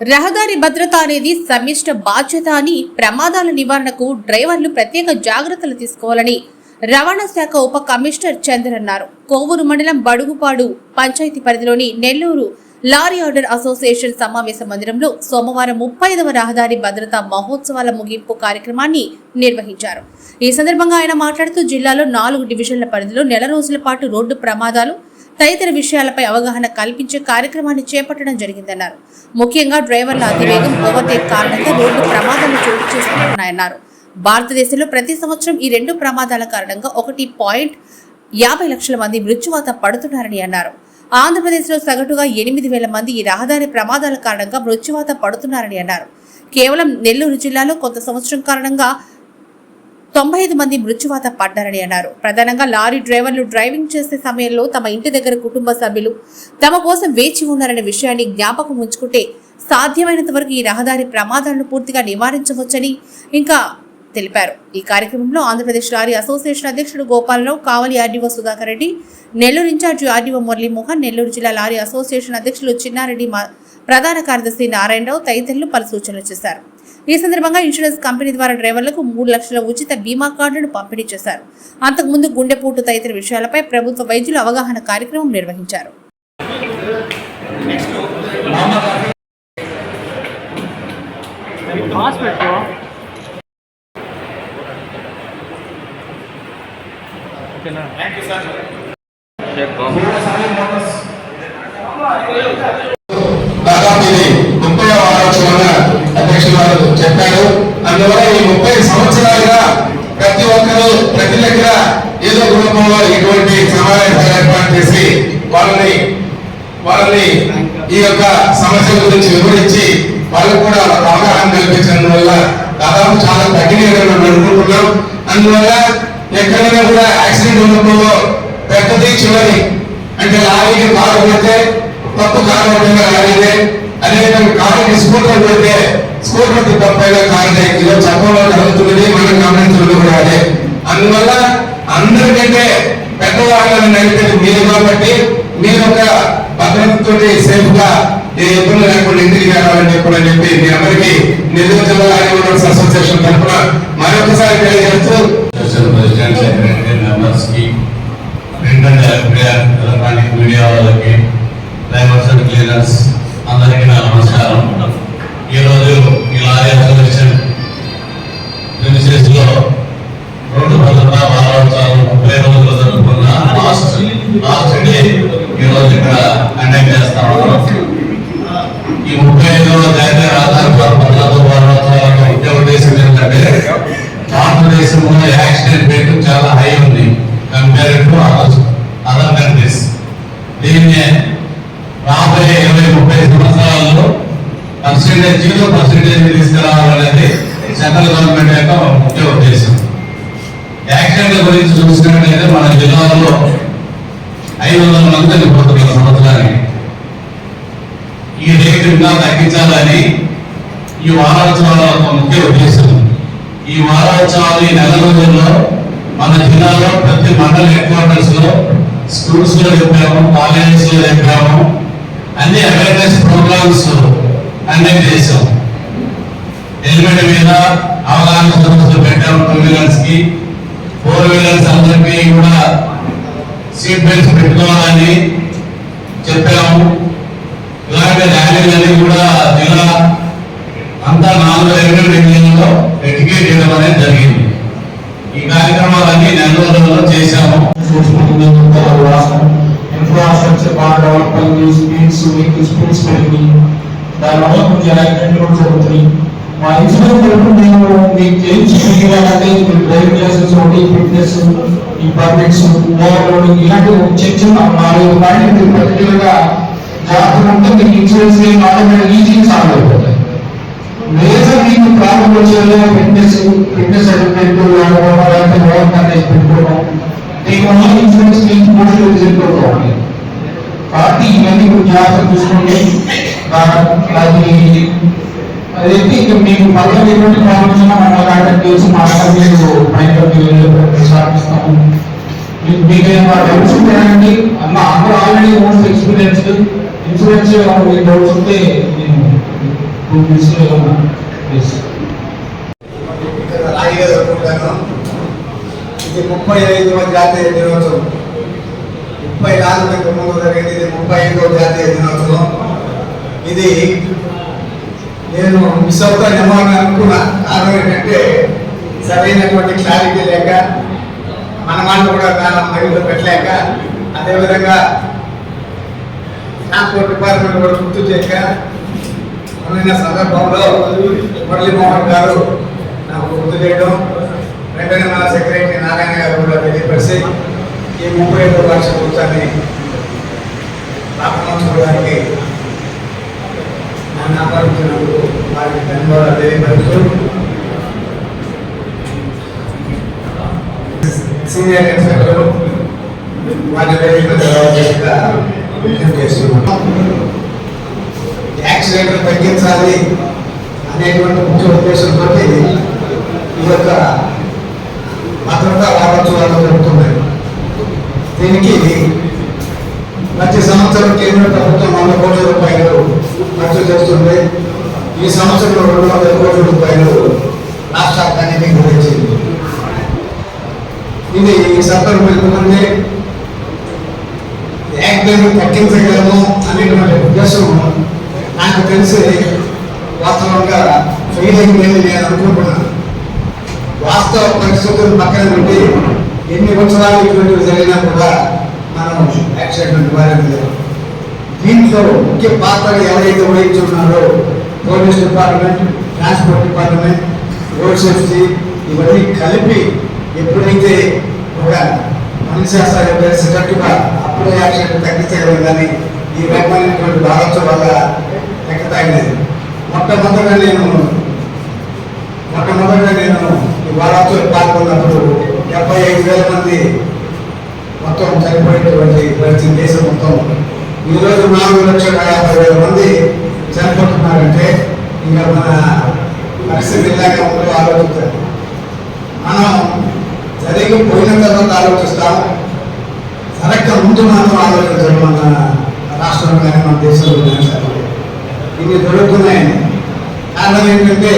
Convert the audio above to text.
రహదారి భద్రత అనేది సమిష్ట బాధ్యత అని ప్రమాదాల నివారణకు డ్రైవర్లు ప్రత్యేక జాగ్రత్తలు తీసుకోవాలని రవాణా శాఖ ఉప కమిషనర్ చందర్ అన్నారు. కోవూరు మండలం బడుగుపాడు పంచాయతీ పరిధిలోని నెల్లూరు లారీ ఆర్డర్ అసోసియేషన్ సమావేశ మందిరంలో సోమవారం ముప్పై ఐదవ రహదారి భద్రతా మహోత్సవాల ముగింపు కార్యక్రమాన్ని నిర్వహించారు. ఈ సందర్భంగా ఆయన మాట్లాడుతూ జిల్లాలో నాలుగు డివిజన్ల పరిధిలో నెల రోజుల పాటు రోడ్డు ప్రమాదాలు తదితర విషయాలపై అవగాహన కల్పించే కార్యక్రమాన్ని చేపట్టడం జరిగిందన్నారు. ముఖ్యంగా డ్రైవర్ల అతివేగం ఓవర్టేక్ కారణంగా రోడ్డు ప్రమాదాలు చోటు చేసుకుంటున్నాయన్నారు. భారతదేశంలో ప్రతి సంవత్సరం ఈ రెండు ప్రమాదాల కారణంగా ఒకటి పాయింట్ యాభై లక్షల మంది మృత్యువాత పడుతున్నారని అన్నారు. ఆంధ్రప్రదేశ్లో సగటుగా ఎనిమిది వేల మంది ఈ రహదారి ప్రమాదాల కారణంగా మృత్యువాత పడుతున్నారని అన్నారు. కేవలం నెల్లూరు జిల్లాలో కొంత సంవత్సరం కారణంగా తొంభై ఐదు మంది మృత్యువాత పడ్డారని అన్నారు. ప్రధానంగా లారీ డ్రైవర్లు డ్రైవింగ్ చేసే సమయంలో తమ ఇంటి దగ్గర కుటుంబ సభ్యులు తమ కోసం వేచి ఉన్నారనే విషయాన్ని జ్ఞాపకం ఉంచుకుంటే సాధ్యమైనంత వరకు ఈ రహదారి ప్రమాదాలను పూర్తిగా నివారించవచ్చని ఇంకా తెలిపారు. ఈ కార్యక్రమంలో ఆంధ్రప్రదేశ్ లారీ అసోసియేషన్ అధ్యక్షుడు Gopalarao Kavali RDO Sudhakar Reddy Nellore incharge RDO Muralimohan Nellore జిల్లా లారీ అసోసియేషన్ అధ్యక్షులు చిన్నారెడ్డి మా- ప్రధాన కార్యదర్శి నారాయణరావు తదితరులు పలు సూచనలు చేశారు. ఈ సందర్భంగా ఇన్సూరెన్స్ కంపెనీ ద్వారా డ్రైవర్లకు మూడు లక్షల ఉచిత బీమా కార్డును పంపిణీ చేశారు. అంతకుముందు గుండెపోటు తదితర విషయాలపై ప్రభుత్వ వైద్యులు అవగాహన కార్యక్రమం నిర్వహించారు. ఓకేనా దాదాపు ఇది ముప్పై వారోత్సవంగా అధ్యక్షులు వారు చెప్పారు అందువల్ల ఈ ముప్పై సంవత్సరాలుగా ప్రతి ఒక్కరూ ప్రతి దగ్గర ఏదో కుటుంబంలో రూపంలో ఇటువంటి సమావేశాలు ఏర్పాటు చేసి వాళ్ళని వాళ్ళని ఈ యొక్క సమస్యల గురించి వివరించి వాళ్ళకు కూడా అవగాహన కల్పించడం వల్ల దాదాపు చాలా తగ్గినాయని మనం అనుకుంటున్నాం. అందువల్ల ఎక్కడైనా కూడా యాక్సిడెంట్ ఉన్నప్పుడు పెద్దది చివరి అంటే లారీకి కారు కొడితే తప్పు కారు లారీదే అదేవిధంగా కారుకి స్కూటర్ పెడితే స్కూటర్ తప్పైన కారుదే ఈరోజు చట్టంలో జరుగుతున్నది మనం గమనించున్నది కూడా అదే. అందువల్ల అందరికంటే పెద్దవాళ్ళని నడిపేది మీరు కాబట్టి మీరు ఒక భద్రతతో సేఫ్గా ఏ ఇబ్బంది లేకుండా ఇంటికి వెళ్ళాలని చెప్పని చెప్పి మీ అందరికీ నెల్లూరు జిల్లా ఆర్యవనర్స్ అసోసియేషన్ తరఫున మరొకసారి తెలియజేస్తూ అసోసియేషన్ ప్రెసిడెంట్ సెక్రటరీ మెంబర్స్కి ప్రింట్ అండ్ ఎలక్ట్రానిక్ మీడియా వాళ్ళకి డ్రైవర్స్ అండ్ క్లీనర్స్ అందరికీ నా నమస్కారం ఈరోజు ఈ లారీ అసోసియేషన్ ప్రిన్సెస్లో రోడ్డు భద్రతా వారోత్సవాలు ముప్పై రోజులు జరుపుకున్న లాస్ట్ లాస్ట్ డే ఈ రోజు ఇక్కడ కండక్ట్ చేస్తా ఉన్నాం ఈ ముప్పై ఐదవ జాతీయ రహదారి భద్రతా వారోత్సవాలకు ముఖ్య ఉద్దేశం ఏంటంటే భారతదేశంలో యాక్సిడెంట్ రేటు చాలా హై ఉంది compare to other other countries దీన్ని రాబోయే ఇరవై ముప్పై సంవత్సరాల్లో పర్సెంటేజ్ జీరో పర్సెంటేజ్ తీసుకురావాలనేది సెంట్రల్ గవర్నమెంట్ యొక్క ముఖ్య ఉద్దేశం. యాక్సిడెంట్ల గురించి చూసినట్లయితే మన జిల్లాలో ఐదు వందల మంది చనిపోతున్నారు సంవత్సరానికి ఈ రేటు ఇంకా తగ్గించాలని ఈ వారోత్సవాల యొక్క ముఖ్య ఉద్దేశం. ఈ వారోత్సవాలు ఈ నెల రోజుల్లో మన జిల్లాలో ప్రతి మండల హెడ్ క్వార్టర్స్లో స్కూల్స్లో చెప్పాము కాలేజెస్లో చెప్పాము అవేర్నెస్ ప్రోగ్రామ్స్ కండక్ట్ చేసాం హెల్మెట్ మీద అవగాహన సదస్సులు పెట్టాం టూ వీలర్స్కి ఫోర్ వీలర్స్ అందరికీ కూడా సీట్ బెల్ట్స్ పెట్టుకోవాలని చెప్పాము. ఇలాంటి ర్యాలీలన్నీ కూడా జిల్లా అంతా నాలుగు రెవెన్యూ డివిజన్లో ఎడ్యుకేట్ చేయడం అనేది జరిగింది. ఈ కార్యక్రమాలన్నీ నెల రోజుల్లో చేశాము infrastructure బాగా డెవలప్ అయింది స్పీడ్స్ వెహికల్ స్పీడ్స్ పెరిగినాయి దానివల్ల కొంచెం యాక్సిడెంట్లు కూడా జరుగుతున్నాయి మా ఇన్సూరెన్స్ తరఫున మేము మీకు చేయించుకోవాలంటే మీరు డ్రైవింగ్ లైసెన్స్ ఒకటి ఫిట్నెస్ ఈ పర్మిట్స్ ఓవర్లోడింగ్ ఇలాంటి ఒక చిన్న చిన్న నాలుగు పాయింట్లు మీరు పర్టికులర్గా జాగ్రత్త ఉంటే మీకు ఇన్సూరెన్స్ ఆటోమేటిక్ ఈజీ సాల్వ్ అయిపోతాయి లేదా మీకు ప్రాబ్లం వచ్చేదో ఫిట్నెస్ ఫిట్నెస్ సర్టిఫికేట్ లేకపోతే ఓవర్ కంటెస్ట్ పెట్టుకోవడం దీనివల్ల ఇన్సూరెన్స్ క్లెయిమ్ పోస్టులు వెళ్ళిపోతూ ఉంటాయి కాబట్టి ఇవన్నీ మీరు జాగ్రత్త చూసుకోండి అది అదైతే ఇక మీకు పక్కన ఎటువంటి ప్రాబ్లమ్స్ ఉన్నా మమ్మల్ని కాంటాక్ట్ చేసి మా మీరు మీకు మీకు డౌట్స్ ఉంటాయండి అన్న అందరూ already most experience insurance doubts ఉంటే నేను టూ ప్లీజ్ ఇది ముప్పై ఐదవ జాతీయ దినోత్సవం నాలుగు కుటుంబంలో జరిగింది. ఇది ముప్పై ఐదో జాతీయ దినోత్సవం. ఇది నేను మిస్ అవుతానేమో అని అనుకున్నా. కారణం ఏంటంటే సరైనటువంటి క్లారిటీ లేక మన మాట కూడా చాలా మైండ్లో పెట్టలేక అదేవిధంగా ట్రాన్స్పోర్ట్ డిపార్ట్మెంట్ కూడా గుర్తు చేయక మొన్న సందర్భంలో మురళీమోహన్ గారు నాకు గుర్తు చేయడం వెంటనే మన సెక్రటరీ నారాయణ గారు కూడా తెలియపరిచి ఈ ముప్పై ఐదు లక్షల సీనియర్ ఇన్స్పెక్టర్ వారి విజ్ఞప్తి చేస్తున్నాం యాక్సిడెంట్లు తగ్గించాలి అనేటువంటి ముఖ్య ఉద్దేశంతో ఈ యొక్క భద్రతా వారోత్సవాలు జరుగుతున్నాయి దీనికి ప్రతి సంవత్సరం కేంద్ర ప్రభుత్వం వంద కోట్ల రూపాయలు ఖర్చు చేస్తుంది ఈ సంవత్సరంలో రెండు వందల కోట్ల రూపాయలు రాష్ట్రానికి గురించింది ఇది సత్వరం వెళ్తుంది యాక్సిడెంట్ తగ్గించగలము అనేటువంటి ఉద్దేశం నాకు తెలిసి వాస్తవంగా ఫెయిల్ అయిందని నేను అనుకుంటున్నాను వాస్తవ పరిస్థితులు పక్కన పెట్టి ఎన్ని సంవత్సరాలు ఇటువంటివి జరిగినా కూడా మనం యాక్సిడెంట్ నివారించలేము. దీంట్లో ముఖ్య పాత్ర ఎవరైతే వహించున్నారో police department transport department road safety ఇవన్నీ కలిపి ఎప్పుడైతే ఒక మనిషి అసలు తెలిసేటట్టుగా అప్పుడే యాక్సిడెంట్ తగ్గించగలం కానీ ఈ రకమైనటువంటి భారత్వం వల్ల తగ్గతాగలేదు మొట్టమొదటిగా నేను మొట్టమొదటిగా నేను ఈ వారోత్సవం పాల్గొన్నప్పుడు డెబ్బై ఐదు వేల మంది మొత్తం చనిపోయేటువంటి పరిస్థితి దేశం మొత్తం. ఈరోజు నాలుగు లక్షల యాభై వేల మంది చనిపోతున్నారంటే ఇంకా మన పరిస్థితి ఇలాగే ఉందో ఆలోచించాలి. పోయిన తర్వాత ఆలోచిస్తాం. కరెక్ట్ ముందు మాత్రం ఆలోచించడం మన రాష్ట్రంలో కానీ మన దేశంలో కానీ సరే. ఇవి జరుగుతున్నాయని. కారణం ఏంటంటే